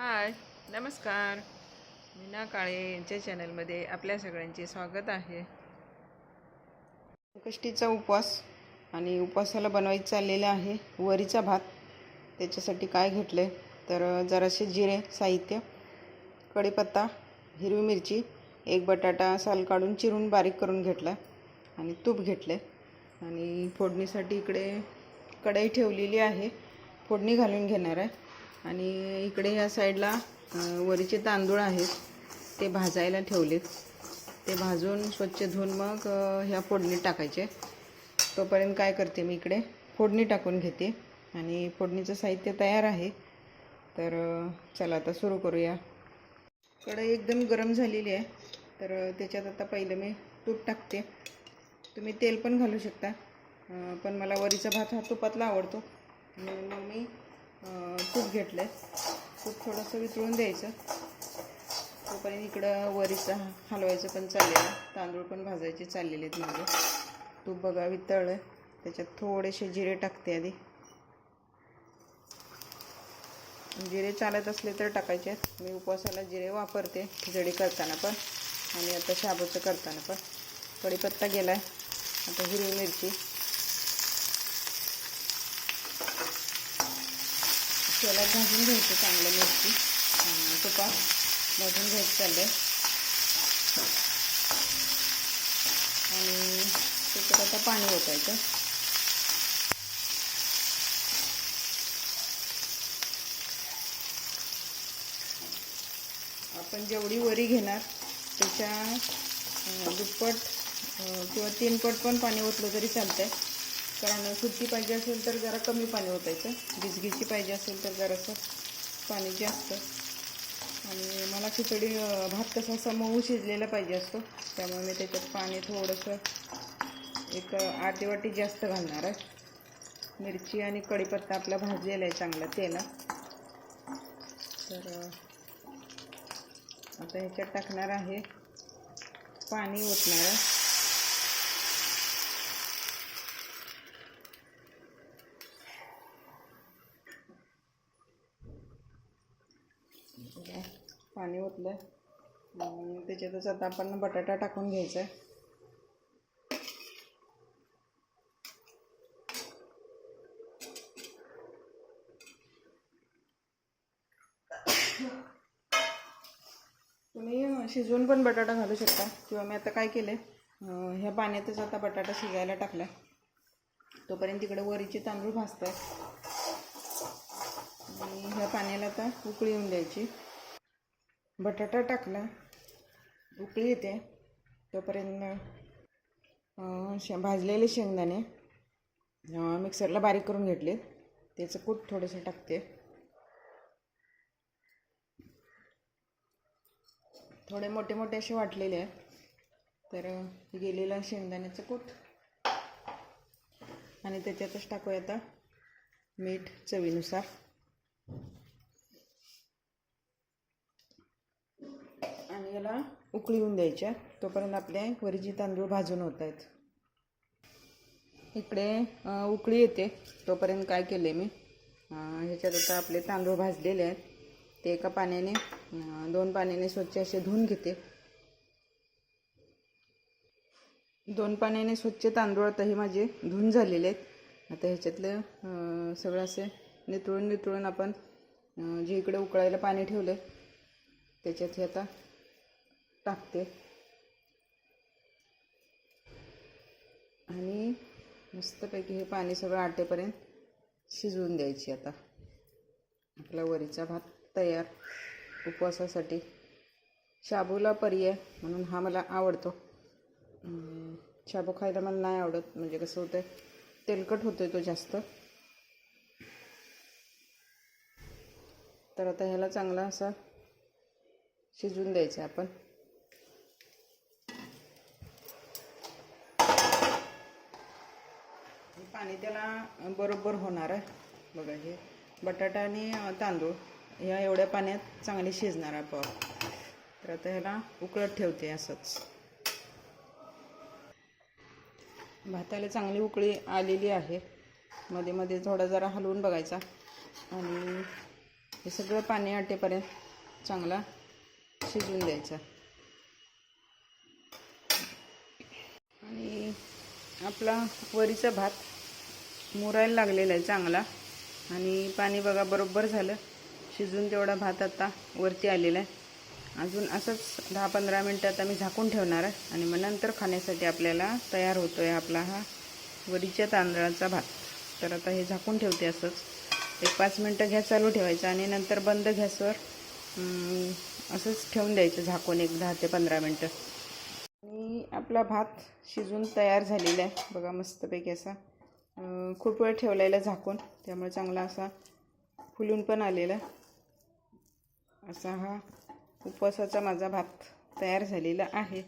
हाय नमस्कार. मीना काळे यांच्या चॅनलमध्ये आपल्या सगळ्यांचे स्वागत आहे. संकष्टीचा उपवास आणि उपवासाला बनवायचं चाललेलं आहे. वरीचा भात त्याच्यासाठी काय घेतलं आहे तर जरासे जिरे साहित्य कढीपत्ता हिरवी मिरची एक बटाटा साल काढून चिरून बारीक करून घेतला आणि तूप घेतलं आहे आणि फोडणीसाठी इकडे कढई ठेवलेली आहे. फोडणी घालून घेणार आहे. आणि इकडे या साईडला वरीचे तांदूळ आहेत ते भाजायला ठेवलेत. ते भाजून स्वच्छ धुवून मग ह्या फोडणीत टाकायचे. तोपर्यंत काय करते मी इकडे फोडणी टाकून घेते. आणि फोडणीचं साहित्य तयार आहे. तर चला आता सुरू करूया. कढई एकदम गरम झालेली आहे. तर त्याच्यात आता पहिलं मी तूप टाकते. तुम्ही तेल पण घालू शकता. पण मला वरीचा भात हा तुपातला आवडतो. म्हणून मग मी तूप घेतलं आहे तूप थोडंसं वितळून द्यायचं. तोपर्यंत इकडं वरीचं हलवायचं पण चाललेलं. तांदूळ पण भाजायचे चाललेले आहेत माझे. तूप बघा वितळलं त्याच्यात थोडेसे जिरे टाकते आधी. जिरे चालत असले तर टाकायचे. मी उपवासाला जिरे वापरते खिचडी करताना पण. आणि आता शाबूचं करताना पण. कढीपत्ता गेला आहे आता हिरवी मिरची. त्याला भाजून घ्यायचं चांगलं मिरची. तुपात भाजून घ्यायचं चाललं आणि त्याच्यात आता पाणी ओतायचं. आपण जेवढी वरी घेणार त्याच्या दुप्पट किंवा तीनपट पण पाणी ओतलं तरी चालतंय. कारण सुट्टी पाहिजे असेल तर जरा कमी पाणी ओतायचं. गिचगिची पाहिजे असेल तर जरासं पाणी जास्त. आणि मला खिचडी भात कसा असा मऊ शिजलेला पाहिजे असतो. त्यामुळे मी त्याच्यात पाणी थोडंसं एक आठ वाटी जास्त घालणार आहे. मिरची आणि कढीपत्ता आपला भाजलेला आहे चांगला तेला तर आता ह्याच्यात टाकणार आहे पाणी ओतणार आहे बघा, पाणी आणि त्याच्यातच आता आपण बटाटा टाकून घ्यायचा आहे तुम्ही शिजवून पण बटाटा घालू शकता. किंवा मी आता काय केलं आहे ह्या पाण्यातच आता बटाटा शिजायला टाकला तोपर्यंत तिकडे वरीचे तांदूळ भाजत आणि ह्या पाण्याला आता उकळी येऊन द्यायची. बटाटा टाकला उकळी येते. तोपर्यंत शे भाजलेले शेंगदाणे मिक्सरला बारीक करून घेतले. त्याचं कूट थोडंसं टाकते. थोडे मोठे मोठे असे वाटलेले आहेत. तर गेलेलं शेंगदाण्याचं कूट. आणि त्याच्यातच टाकूया आता मीठ चवीनुसार आणि याला उकळी येऊन द्यायच्या. तोपर्यंत आपले वरीची तांदूळ भाजून होत आहेत. इकडे उकळी येते. तोपर्यंत काय केले मी? ह्याच्यात आता आपले तांदूळ भाजलेले आहेत. ते एका पाण्याने दोन पाण्याने स्वच्छ असे धुवून घेते. दोन पाण्याने स्वच्छ तांदूळ आताही माझे धुवून झालेले आहेत. आता ह्याच्यातलं सगळं असे नितळून नितळून आपण जे इकडे उकळायला पाणी ठेवलं त्याच्यात हे आता टाकते. आणि मस्तपैकी हे पाणी सगळं आटेपर्यंत शिजवून द्यायची आता. आपला वरीचा भात तयार उपवासासाठी. शाबूला पर्याय म्हणून हा मला आवडतो. शाबू खायला मला नाही आवडत म्हणजे कसं होतं तेलकट होतोय तो जास्त. तर आता ह्याला चांगला असा शिजवून द्यायचा आपण. पाणी त्याला बरोबर होणार आहे. बघा हे. बटाटा आणि तांदूळ ह्या एवढ्या पाण्यात चांगली शिजणार आहे पाव तर आता ह्याला उकळत ठेवते असंच. भाताला चांगली उकळी आलेली आहे. मध्ये मध्ये थोडा जरा हलवून बघायचा. आणि हे सगळं पाणी आटेपर्यंत चांगला शिजवून द्यायचा. आणि आपला वरीचा भात मुरायला लागलेला आहे चांगला. आणि पाणी बघा बरोबर झालं. शिजून तेवढा भात आता वरती आलेला आहे. अजून असंच दहा पंधरा मिनटं आता मी झाकून ठेवणार आहे. आणि मग नंतर खाण्यासाठी आपल्याला तयार होतो आहे आपला हा वरीच्या तांदळाचा भात. तर आता हे झाकून ठेवते असंच. एक पाच मिनटं गॅस चालू ठेवायचा आणि नंतर बंद गॅसवर असंच ठेवून द्यायचं झाकून एक दहा ते पंधरा मिनटं. आणि आपला भात शिजून तयार झालेला आहे. बघा मस्तपैकी असा. खूप वेळ ठेवलेला झाकून. त्यामुळे चांगला असा फुलून पण आलेला. असा हा उपवासाचा माझा भात तयार झालेला आहे.